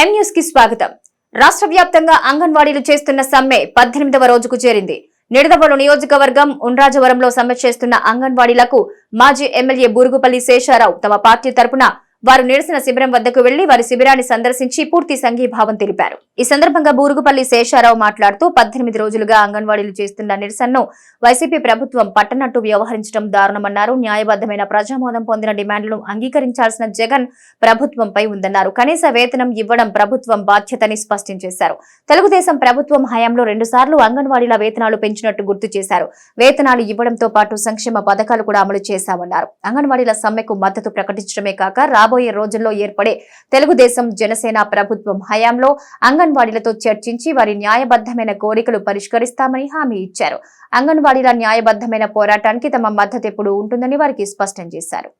ఎం న్యూస్కి స్వాగతం. రాష్ట్ర వ్యాప్తంగా అంగన్వాడీలు చేస్తున్న సమ్మె పద్దెనిమిదవ రోజుకు చేరింది. నిడదవోలు నియోజకవర్గం ఉండ్రాజవరంలో సమ్మె చేస్తున్న అంగన్వాడీలకు మాజీ ఎమ్మెల్యే బూరుగుపల్లి శేషారావు తమ పార్టీ తరపున వారు నిరసన శిబిరం వద్దకు వెళ్ళి వారి శిబిరాన్ని సందర్శించి పూర్తి సంఘీభావం తెలిపారు. ఈ సందర్భంగా బూరుగుపల్లి శేషారావు మాట్లాడుతూ పద్దెనిమిది రోజులుగా అంగన్వాడీలు చేస్తున్న నిరసనను వైసీపీ ప్రభుత్వం పట్టనట్టు వ్యవహరించడం దారుణమన్నారు. న్యాయబద్దమైన ప్రజామోదం పొందిన డిమాండ్లను అంగీకరించాల్సిన జగన్ ప్రభుత్వంపై ఉందన్నారు. కనీస వేతనం ఇవ్వడం ప్రభుత్వం బాధ్యతని స్పష్టం చేశారు. తెలుగుదేశం ప్రభుత్వం హయాంలో రెండుసార్లు అంగన్వాడీల వేతనాలు పెంచినట్టు గుర్తు చేశారు. వేతనాలు ఇవ్వడంతో పాటు సంక్షేమ పథకాలు కూడా అమలు చేశామన్నారు. అంగన్వాడీల సమ్మెకు మద్దతు ప్రకటించడమే కాక రాబోయే రోజుల్లో ఏర్పడే తెలుగుదేశం జనసేన ప్రభుత్వం హయాంలో అంగన్వాడీలతో చర్చించి వారి న్యాయబద్దమైన కోరికలు పరిష్కరిస్తామని హామీ ఇచ్చారు. అంగన్వాడీల న్యాయబద్దమైన పోరాటానికి తమ మద్దతు ఎప్పుడు ఉంటుందని వారికి స్పష్టం చేశారు.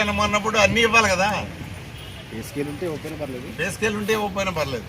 అన్నప్పుడు అన్ని ఇవ్వాలి కదా. ఉంటే ఓపెన్ పర్లేదు. పే స్కేల్ ఉంటే ఓపెన్ పర్లేదు.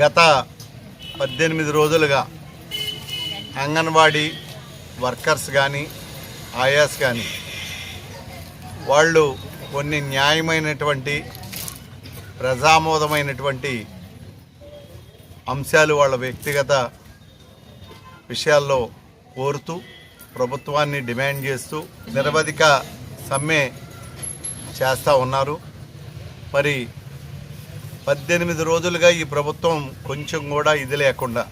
గత పద్దెనిమిది రోజులుగా అంగన్వాడీ వర్కర్స్ కానీ ఆయాస్ కానీ వాళ్ళు కొన్ని న్యాయమైనటువంటి ప్రజామోదమైనటువంటి అంశాలు వాళ్ళ వ్యక్తిగత విషయాల్లో కోరుతూ ప్రభుత్వాన్ని డిమాండ్ చేస్తూ నిరవధిక సమ్మె చేస్తూ ఉన్నారు. మరి పద్దెనిమిది రోజులుగా ఈ ప్రభుత్వం కొంచెం కూడా ఇది లేకుండా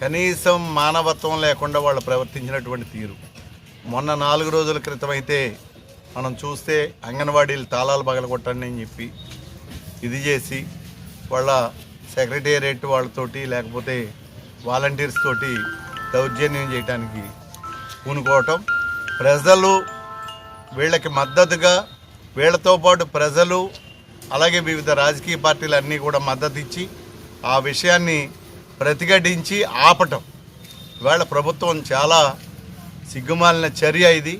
కనీసం మానవత్వం లేకుండా వాళ్ళు ప్రవర్తించినటువంటి తీరు. మొన్న నాలుగు రోజుల క్రితం అయితే మనం చూస్తే అంగన్వాడీలు తాళాలు పగలగొట్టండి అని చెప్పి ఇది చేసి వాళ్ళ సెక్రటేరియట్ వాళ్ళతోటి లేకపోతే వాలంటీర్స్ తోటి దౌర్జన్యం చేయడానికి పూనుకోవటం. ప్రజలు వీళ్ళకి మద్దతుగా వీళ్ళతో పాటు ప్రజలు అలాగే వివిధ రాజకీయ పార్టీలు అన్నీ కూడా మద్దతు ఇచ్చి ఆ విషయాన్ని ప్రతిఘటించి ఆపటం. ఇవాళ ప్రభుత్వం చాలా సిగ్గుమాలిన చర్య ఇది.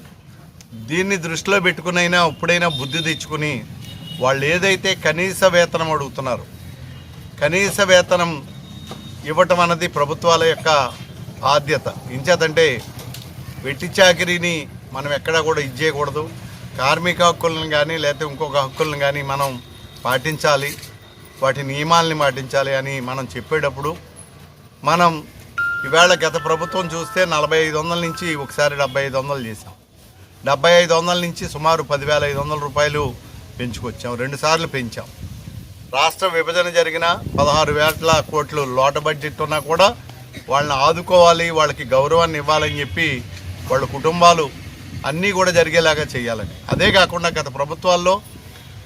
దీన్ని దృష్టిలో పెట్టుకునైనా ఇప్పుడైనా బుద్ధి తెచ్చుకుని వాళ్ళు ఏదైతే కనీస వేతనం అడుగుతున్నారు కనీస వేతనం ఇవ్వటం అన్నది ప్రభుత్వాల యొక్క బాధ్యత. ఇంచేతంటే వెట్టి చాకరీని మనం ఎక్కడా కూడా ఇచ్చేయకూడదు కార్మిక హక్కులను కానీ లేకపోతే ఇంకొక హక్కులను కానీ మనం పాటించాలి వాటి నియమాల్ని పాటించాలి అని మనం చెప్పేటప్పుడు మనం ఈవేళ గత ప్రభుత్వం చూస్తే నలభై ఐదు వందల నుంచి ఒకసారి డెబ్బై ఐదు వందలు చేసాం డెబ్బై ఐదు వందల నుంచి సుమారు పదివేల ఐదు వందల రూపాయలు పెంచుకొచ్చాం. రెండుసార్లు పెంచాం. రాష్ట్ర విభజన జరిగిన పదహారు వేల కోట్లు లోట బడ్జెట్ ఉన్నా కూడా వాళ్ళని ఆదుకోవాలి వాళ్ళకి గౌరవాన్ని ఇవ్వాలని చెప్పి వాళ్ళ కుటుంబాలు అన్నీ కూడా జరిగేలాగా చేయాలని. అదే కాకుండా గత ప్రభుత్వాల్లో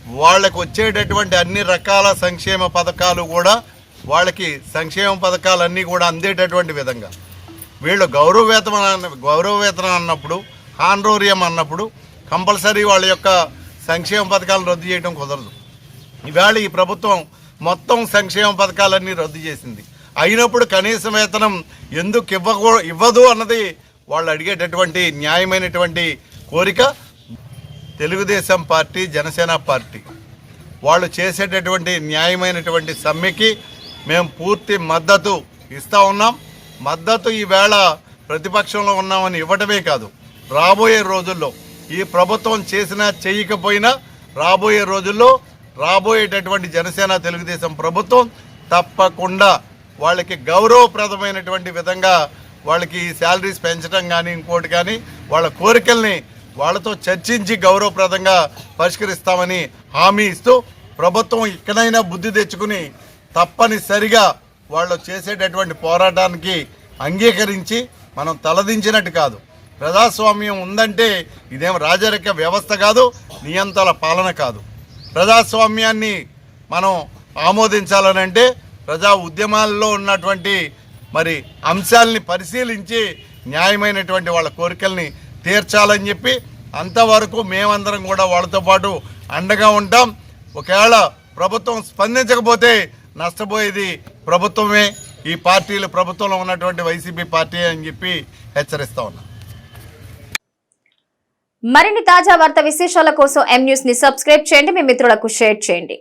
వాళ్ళకు వచ్చేటటువంటి అన్ని రకాల సంక్షేమ పథకాలు కూడా వాళ్ళకి సంక్షేమ పథకాలన్నీ కూడా అందేటటువంటి విధంగా. వీళ్ళు గౌరవ వేతనం అన్న గౌరవ వేతనం అన్నప్పుడు హాన్రోరియం అన్నప్పుడు కంపల్సరీ వాళ్ళ యొక్క సంక్షేమ పథకాలను రద్దు చేయడం కుదరదు. ఇవాళ ఈ ప్రభుత్వం మొత్తం సంక్షేమ పథకాలన్నీ రద్దు చేసింది. అయినప్పుడు కనీస వేతనం ఎందుకు ఇవ్వకూ ఇవ్వదు అన్నది వాళ్ళు అడిగేటటువంటి న్యాయమైనటువంటి కోరిక తెలుగుదేశం పార్టీ జనసేన పార్టీ. వాళ్ళు చేసేటటువంటి న్యాయమైనటువంటి సమ్మెకి మేము పూర్తి మద్దతు ఇస్తూ ఉన్నాం. మద్దతు ఈవేళ ప్రతిపక్షంలో ఉన్నామని ఇవ్వటమే కాదు రాబోయే రోజుల్లో ఈ ప్రభుత్వం చేసినా చేయకపోయినా రాబోయే రోజుల్లో రాబోయేటటువంటి జనసేన తెలుగుదేశం ప్రభుత్వం తప్పకుండా వాళ్ళకి గౌరవప్రదమైనటువంటి విధంగా వాళ్ళకి శాలరీస్ పెంచడం కానీ ఇంకోటి కానీ వాళ్ళ కోరికల్ని వాళ్ళతో చర్చించి గౌరవప్రదంగా పరిష్కరిస్తామని హామీ ఇస్తూ ప్రభుత్వం ఇక్కడైనా బుద్ధి తెచ్చుకుని తప్పనిసరిగా వాళ్ళు చేసేటటువంటి పోరాటానికి అంగీకరించి మనం తలదించినట్టు కాదు. ప్రజాస్వామ్యం ఉందంటే ఇదేం రాజరిక వ్యవస్థ కాదు నియంత్రణ పాలన కాదు. ప్రజాస్వామ్యాన్ని మనం ఆమోదించాలనంటే ప్రజా ఉద్యమాల్లో ఉన్నటువంటి మరి అంశాలని పరిశీలించి న్యాయమైనటువంటి వాళ్ళ కోరికల్ని తీర్చాలని చెప్పి అంతవరకు మేమందరం కూడా వాళ్ళతో పాటు అండగా ఉంటాం. ఒకవేళ ప్రభుత్వం స్పందించకపోతే నష్టపోయేది ప్రభుత్వమే. ఈ పార్టీలు ప్రభుత్వంలో ఉన్నటువంటి వైసీపీ పార్టీ అని చెప్పి హెచ్చరిస్తా ఉన్నాం. మరిన్ని తాజా వార్త విశేషాల కోసం ఎం న్యూస్ని సబ్స్క్రైబ్ చేయండి. మీ మిత్రులకు షేర్ చేయండి.